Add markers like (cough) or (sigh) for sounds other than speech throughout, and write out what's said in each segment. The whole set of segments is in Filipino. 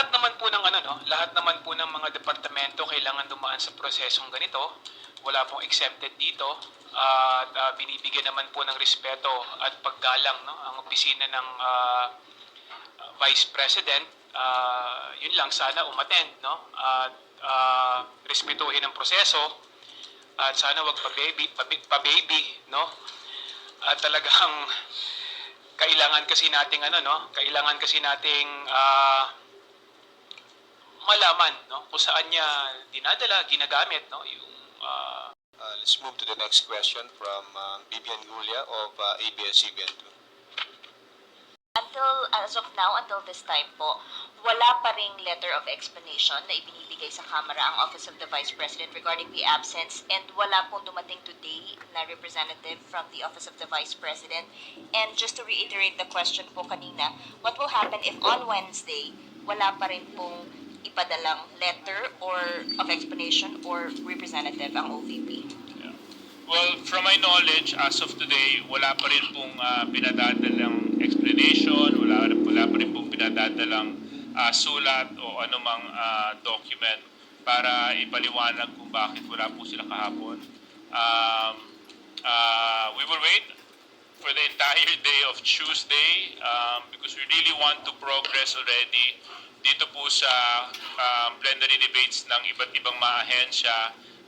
lahat naman po ng ano no, lahat naman po ng mga departamento kailangan dumaan sa prosesong ganito. Wala pong exempted dito. At ah, binibigyan naman po ng respeto at paggalang no ang opisina ng ah, Vice President. Ah, yun lang sana umattend no at ah, respetuhin ang proseso at sana wag pa-baby pa- pa-baby no at talagang kailangan kasi nating ano no kailangan kasi nating ah, malaman no kung saan niya dinadala ginagamit no yung ah, Uh, let's move to the next question from um, Bibian Gulia of uh, ABS-CBN2. Until, as of now, until this time po, wala pa ring letter of explanation na ibinibigay sa Kamara ang Office of the Vice President regarding the absence and wala pong dumating today na representative from the Office of the Vice President. And just to reiterate the question po kanina, what will happen if on Wednesday, wala pa rin pong ipadalang letter or of explanation or representative ang OVP? Well, from my knowledge, as of today, wala pa rin pong ah, pinadadalang explanation, wala, wala pa rin pong pinadadalang ah, sulat o anumang ah, document para ipaliwanag kung bakit wala po sila kahapon. Um, ah, we will wait for the entire day of Tuesday um, because we really want to progress already dito po sa um, plenary debates ng iba't ibang mga ahensya.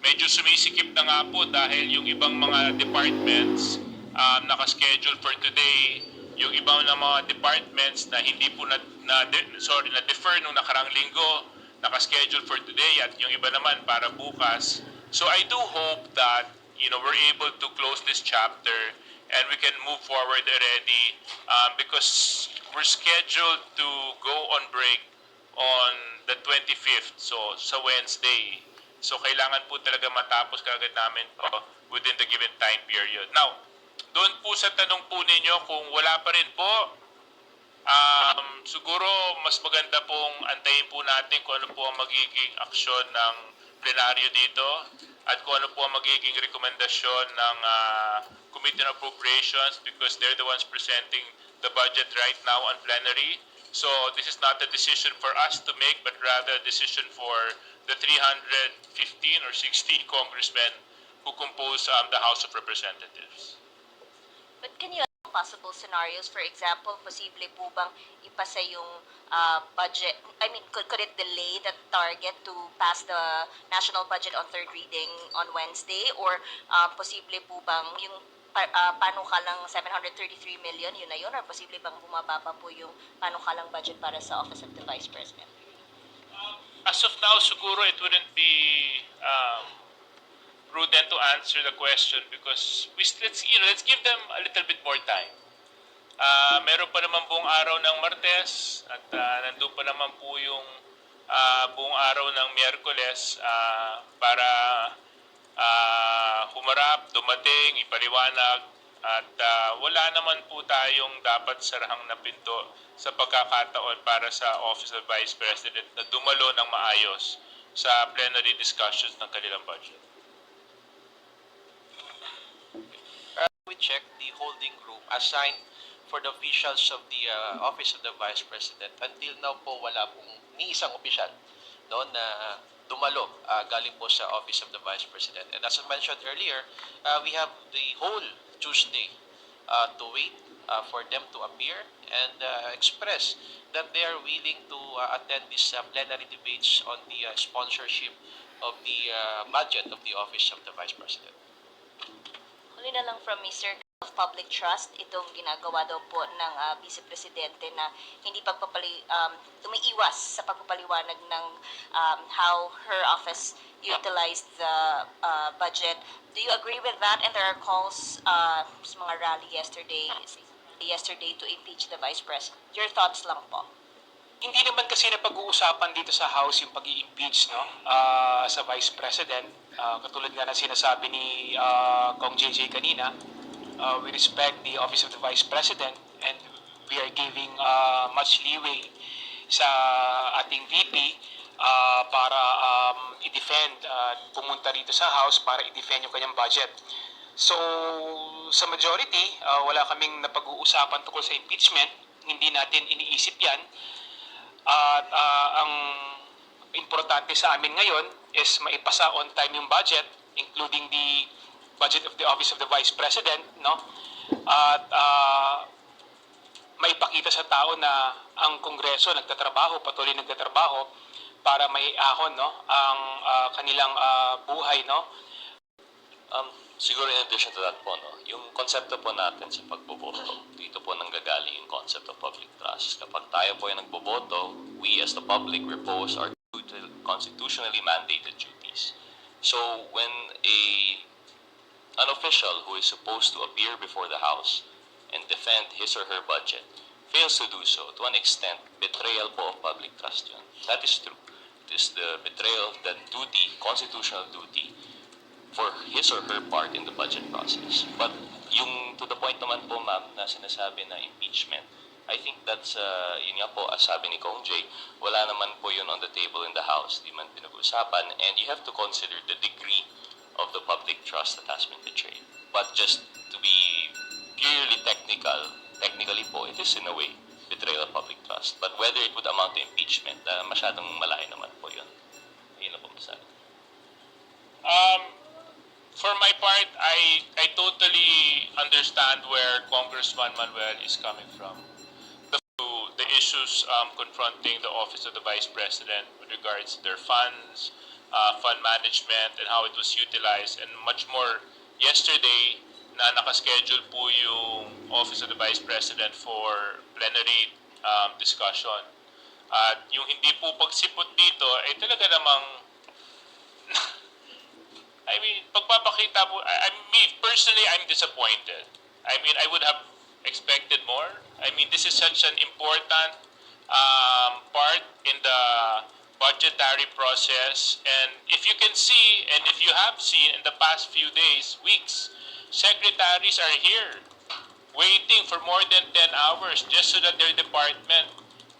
Medyo sumisikip na nga po dahil yung ibang mga departments um, nakaschedule for today, yung ibang na mga departments na hindi po na, na sorry, na defer nung nakarang linggo, nakaschedule for today at yung iba naman para bukas. So I do hope that you know we're able to close this chapter and we can move forward already um, because we're scheduled to go on break on the 25th, so sa Wednesday. So kailangan po talaga matapos kagad namin to within the given time period. Now, doon po sa tanong po ninyo kung wala pa rin po, um, siguro mas maganda pong antayin po natin kung ano po ang magiging aksyon ng plenaryo dito at kung ano po ang magiging rekomendasyon ng ah, Committee on Appropriations because they're the ones presenting the budget right now on plenary. So this is not a decision for us to make, but rather a decision for the 315 or 60 congressmen who compose um, the House of Representatives. But can you possible scenarios, for example, posible po bang ipasa yung uh, budget, I mean, could, could it delay the target to pass the national budget on third reading on Wednesday? Or uh, posible po bang yung uh, panukalang 733 million, yun na yun? Or posible bang bumaba pa po yung panukalang budget para sa Office of the Vice President? As of now, siguro it wouldn't be um, prudent to answer the question because we let's you know let's give them a little bit more time. Ah, meron pa naman buong araw ng Martes at uh, nandun pa naman po yung ah, buong araw ng Miyerkules ah, para ah, humarap, dumating, ipaliwanag at ah, wala naman po tayong dapat sarahang na pinto sa pagkakataon para sa Office of Vice President na dumalo ng maayos sa plenary discussions ng kanilang budget. we check holding group assigned for the officials of the uh, Office of the Vice President. Until now po, wala pong ni isang opisyal no, na dumalo uh, galing po sa Office of the Vice President. And as I mentioned earlier, uh, we have the whole Tuesday uh, to wait uh, for them to appear and uh, express that they are willing to uh, attend these uh, plenary debates on the uh, sponsorship of the uh, budget of the Office of the Vice President. Huli na lang from Mr. of Public Trust, itong ginagawa daw po ng ah, Vice Presidente na hindi pagpapali, um, tumiiwas sa pagpapaliwanag ng um, how her office utilized the uh, budget. Do you agree with that? And there are calls uh, sa mga rally yesterday yesterday to impeach the Vice President. Your thoughts lang po. hindi naman kasi na pag-uusapan dito sa House yung pag impeach no ah, sa Vice President Ah, katulad nga na sinasabi ni ah, Kong JJ kanina ah, we respect the office of the Vice President and we are giving ah, much leeway sa ating VP ah, para um, i-defend at pumunta rito sa House para i-defend yung kanyang budget. So, sa majority, ah, wala kaming napag-uusapan tungkol sa impeachment. Hindi natin iniisip yan. At ah, ang importante sa amin ngayon is maipasa on time yung budget, including the budget of the Office of the Vice President, no? At ah, maipakita sa tao na ang Kongreso nagtatrabaho, patuloy nagtatrabaho para may ahon, no? Ang ah, kanilang ah, buhay, no? Um, siguro in addition to that po, no, yung konsepto po natin sa pagboboto, dito po nanggagaling yung concept of public trust. Kapag tayo po yung nagboboto, we as the public repose our constitutionally mandated duties. So when a an official who is supposed to appear before the House and defend his or her budget fails to do so, to an extent, betrayal po of public trust yun. That is true. It is the betrayal of that duty, constitutional duty, for his or her part in the budget process. But yung to the point naman po ma'am na sinasabi na impeachment, I think that's, uh, yun nga po, as sabi ni Kong Jay, wala naman po yun on the table in the House, di man pinag-usapan, and you have to consider the degree of the public trust that has been betrayed. But just to be purely technical, technically po, it is in a way betrayal of public trust. But whether it would amount to impeachment, uh, masyadong malayo naman po yun. Yun na po masabi. Um, for my part, I I totally understand where Congressman Manuel is coming from. The the issues um, confronting the office of the vice president with regards to their funds, uh, fund management, and how it was utilized, and much more. Yesterday, na nakaschedule po yung office of the vice president for plenary um, discussion. At yung hindi po pagsipot dito ay talaga namang (laughs) I mean, pagpapakita po, I, I mean, personally, I'm disappointed. I mean, I would have expected more. I mean, this is such an important um, part in the budgetary process. And if you can see, and if you have seen in the past few days, weeks, secretaries are here waiting for more than 10 hours just so that their department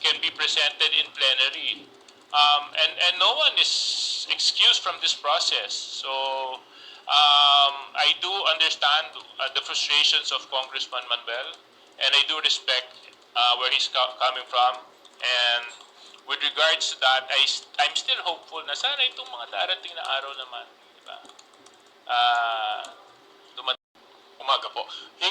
can be presented in plenary. Um, and, and no one is excused from this process. So um, I do understand uh, the frustrations of Congressman Manuel, and I do respect uh, where he's co- coming from. And with regards to that, I, I'm still hopeful na sana itong mga darating na araw naman, di ba? Dumat- Umaga po. Hingi